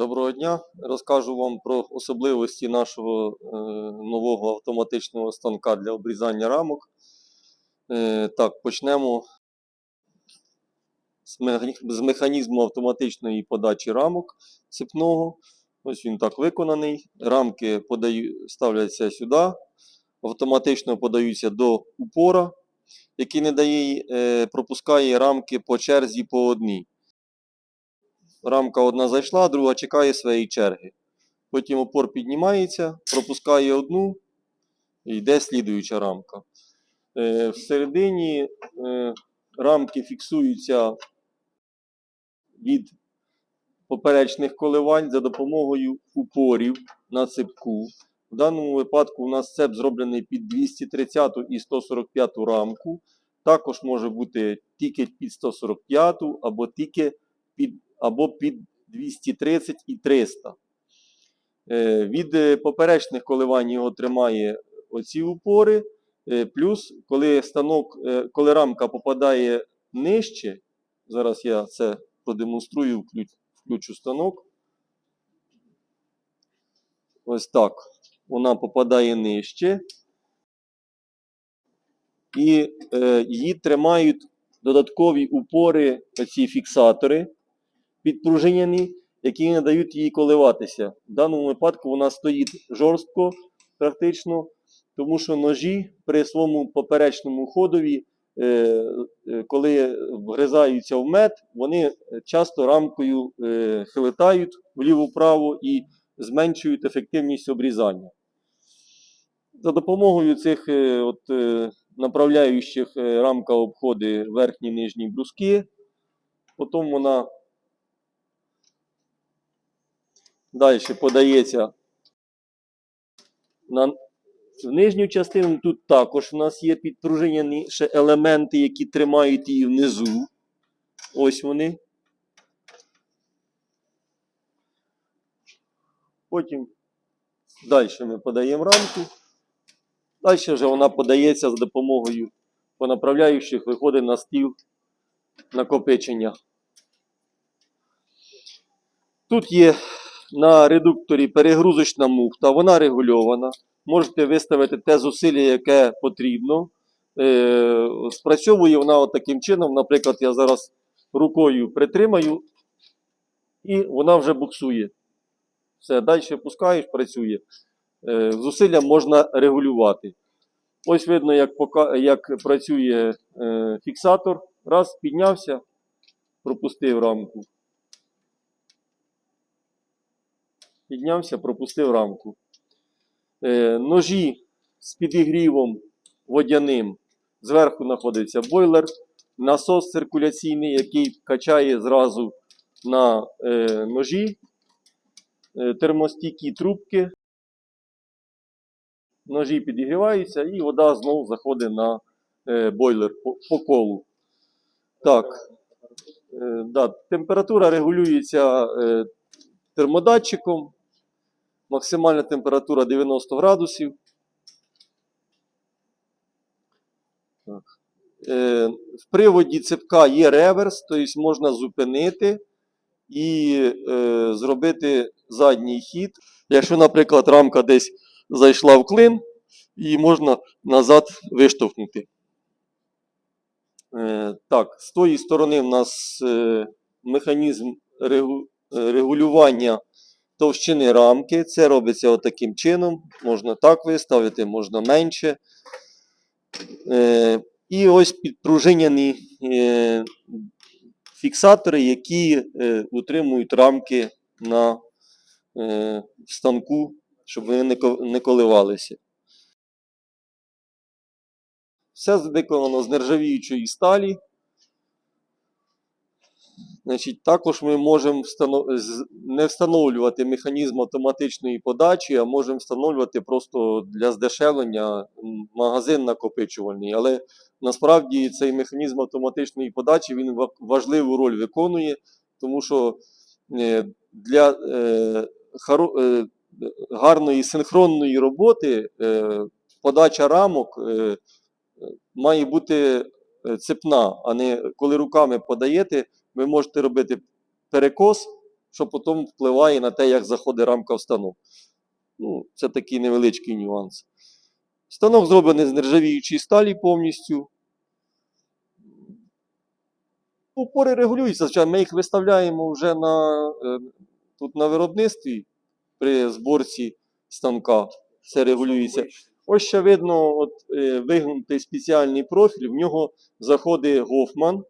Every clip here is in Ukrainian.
Доброго дня. Розкажу вам про особливості нашого е, нового автоматичного станка для обрізання рамок. Е, так, почнемо з, механі- з механізму автоматичної подачі рамок цепного. Ось він так виконаний. Рамки подаю, ставляться сюди, автоматично подаються до упора, який не дає, е, пропускає рамки по черзі по одній. Рамка одна зайшла, друга чекає своєї черги. Потім опор піднімається, пропускає одну, і йде слідуюча рамка. Е, всередині е, рамки фіксуються від поперечних коливань за допомогою упорів на цепку. В даному випадку у нас цеп зроблений під 230 і 145 рамку. Також може бути тільки під 145 або тільки під або під 230 і 300. Е, Від е, поперечних коливань його тримає оці упори. Е, Плюс, коли станок, коли рамка попадає нижче, зараз я це продемонструю, включ- включу станок. Ось так. Вона попадає нижче. І е, її тримають додаткові упори, оці фіксатори підпружинені, які не дають їй коливатися. В даному випадку вона стоїть жорстко, практично, тому що ножі при своєму поперечному ходові, е, е, коли вгризаються в мед, вони часто рамкою е, хилитають вліво-вправо і зменшують ефективність обрізання. За допомогою цих от, направляючих рамка обходить верхні нижні бруски. Потім вона Далі подається на в нижню частину. Тут також у нас є підпружинені ще елементи, які тримають її внизу. Ось вони. Потім далі ми подаємо рамку. Далі вже вона подається за допомогою по направляючих, виходить на стіл накопичення. Тут є на редукторі перегрузочна муфта, вона регульована. Можете виставити те зусилля, яке потрібно. Е, спрацьовує вона таким чином. Наприклад, я зараз рукою притримаю, і вона вже буксує. Все, далі пускаєш, працює. Е, зусилля можна регулювати. Ось видно, як, пока, як працює е, фіксатор. Раз, піднявся, пропустив рамку. Піднявся, пропустив рамку. Е, ножі з підігрівом водяним. Зверху знаходиться бойлер, насос циркуляційний, який качає зразу на е, ножі, е, термостійкі трубки. Ножі підігріваються і вода знову заходить на е, бойлер по, по колу. Так, е, да, температура регулюється е, термодатчиком. Максимальна температура 90 градусів. Е, в приводі цепка є реверс, тобто можна зупинити і е, зробити задній хід. Якщо, наприклад, рамка десь зайшла в клин, її можна назад виштовхнути. Е, так, з тої сторони в нас механізм регулювання товщини рамки. Це робиться отаким чином. Можна так виставити, можна менше. Е, і ось підпружиняні е, фіксатори, які е, утримують рамки на станку, щоб вони не, коливалися. Все виконано з нержавіючої сталі. Значить, також ми можемо не встановлювати механізм автоматичної подачі, а можемо встановлювати просто для здешевлення магазин накопичувальний. Але насправді цей механізм автоматичної подачі він важливу роль виконує, тому що е, для е, е, гарної синхронної роботи подача рамок має бути цепна, а не коли руками подаєте, ви можете робити перекос що потім впливає на те, як заходить рамка в станок. Ну, це такий невеличкий нюанс. Станок зроблений з нержавіючої сталі повністю. Упори регулюються, звичайно, ми їх виставляємо вже на, е, тут на виробництві при зборці станка. Все регулюється. Ось ще видно от, е, вигнутий спеціальний профіль, в нього заходить Гофман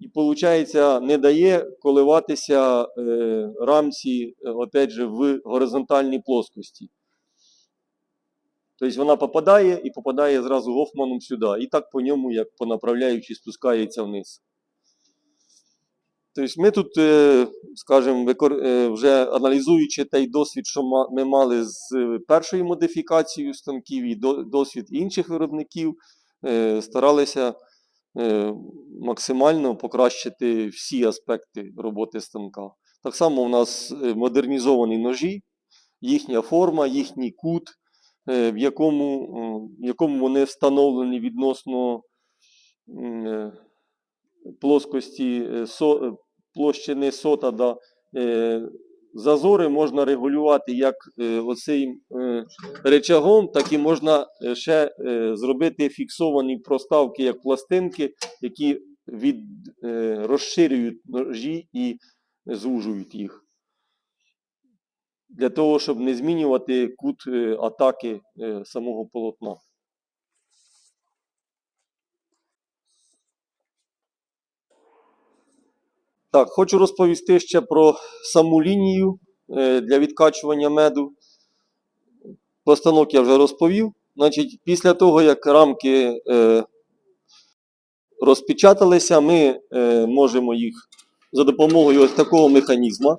і, виходить, не дає коливатися е, рамці е, опять же, в горизонтальній плоскості. Тобто вона попадає і попадає зразу Гофманом сюди. І так по ньому, як по направляючій, спускається вниз. Тобто ми тут, е, скажімо, вже аналізуючи той досвід, що ми мали з першою модифікацією станків і досвід інших виробників, старалися максимально покращити всі аспекти роботи станка. Так само у нас е, модернізовані ножі, їхня форма, їхній кут, е, в якому, в якому вони встановлені відносно е, плоскості е, е, площини сота. Да, е, зазори можна регулювати як е, оцим е, речагом, так і можна е, ще зробити фіксовані проставки як пластинки, які від, розширюють ножі і звужують їх. Для того, щоб не змінювати кут атаки самого полотна. Так, хочу розповісти ще про саму лінію е, для відкачування меду. Постанок я вже розповів. Значить, після того, як рамки е, розпечаталися, ми е, можемо їх за допомогою ось такого механізму.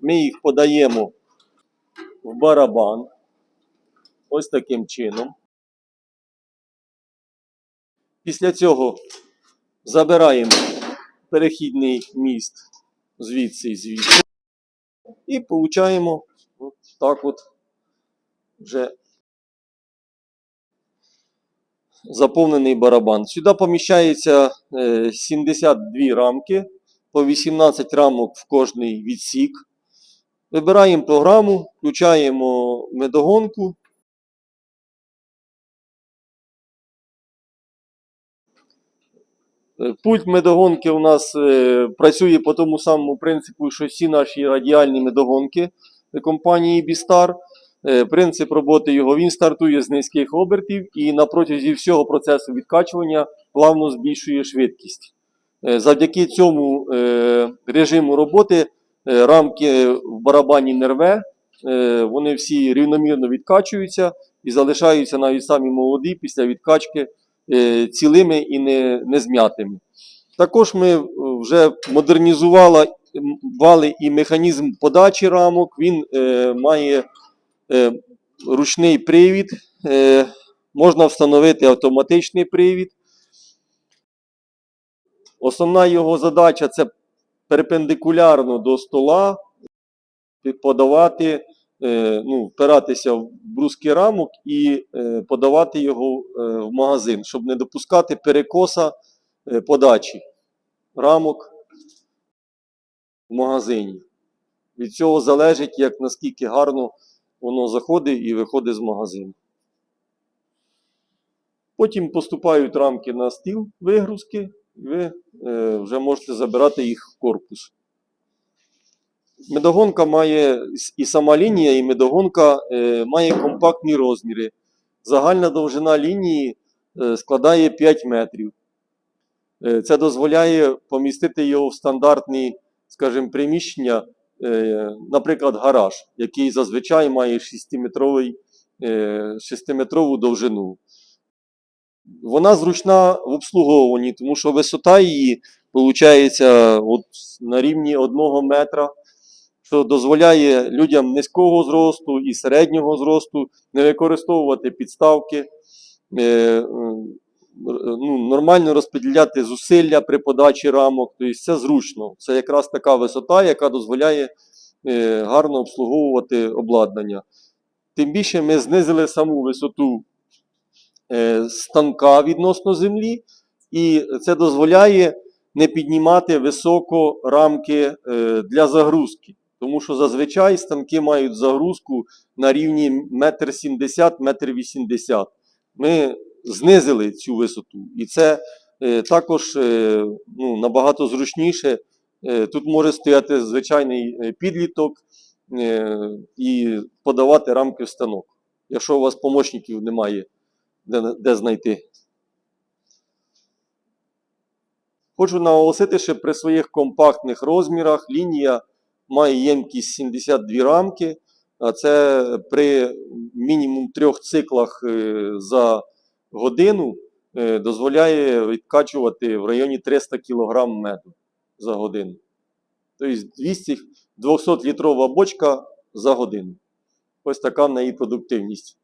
Ми їх подаємо в барабан. Ось таким чином. Після цього забираємо перехідний міст звідси і звідси. І получаємо от так от вже заповнений барабан. Сюди поміщається е, 72 рамки, по 18 рамок в кожний відсік. Вибираємо програму, включаємо медогонку. Пульт медогонки у нас е, працює по тому самому принципу, що всі наші радіальні медогонки компанії Bistar. Е, Принцип роботи його він стартує з низьких обертів і на протязі всього процесу відкачування плавно збільшує швидкість. Е, Завдяки цьому е, режиму роботи е, рамки в барабані не рве, е, вони всі рівномірно відкачуються і залишаються навіть самі молоді після відкачки е, цілими і не, не зм'ятими. Також ми е, вже модернізували і механізм подачі рамок. Він е, має е, ручний привід, е, можна встановити автоматичний привід. Основна його задача це перпендикулярно до стола подавати, е, ну, впиратися в бруски рамок і е, подавати його е, в магазин, щоб не допускати перекоса е, подачі рамок в магазині. Від цього залежить, як наскільки гарно воно заходить і виходить з магазину. Потім поступають рамки на стіл вигрузки, і ви е, вже можете забирати їх в корпус. Медогонка має і сама лінія, і медогонка е, має компактні розміри. Загальна довжина лінії е, складає 5 метрів. Е, Це дозволяє помістити його в стандартні, скажімо, приміщення, наприклад, гараж, який зазвичай має 6-метровий, е, 6-метрову довжину. Вона зручна в обслуговуванні, тому що висота її виходить от на рівні 1 метра, що дозволяє людям низького зросту і середнього зросту не використовувати підставки, е, ну, нормально розподіляти зусилля при подачі рамок. Тобто це зручно. Це якраз така висота, яка дозволяє е, гарно обслуговувати обладнання. Тим більше ми знизили саму висоту е, станка відносно землі, і це дозволяє не піднімати високо рамки для загрузки. Тому що зазвичай станки мають загрузку на рівні 1,70 м, 1,80 м. Ми знизили цю висоту. І це е, також е, ну, набагато зручніше. Е, Тут може стояти звичайний е, підліток е, і подавати рамки в станок, якщо у вас помічників немає, де, де знайти. Хочу наголосити, що при своїх компактних розмірах лінія має ємкість 72 рамки, а це при мінімум трьох циклах е, за годину е, дозволяє відкачувати в районі 300 кг меду за годину. Тобто 200, 200 літрова бочка за годину. Ось така в неї продуктивність.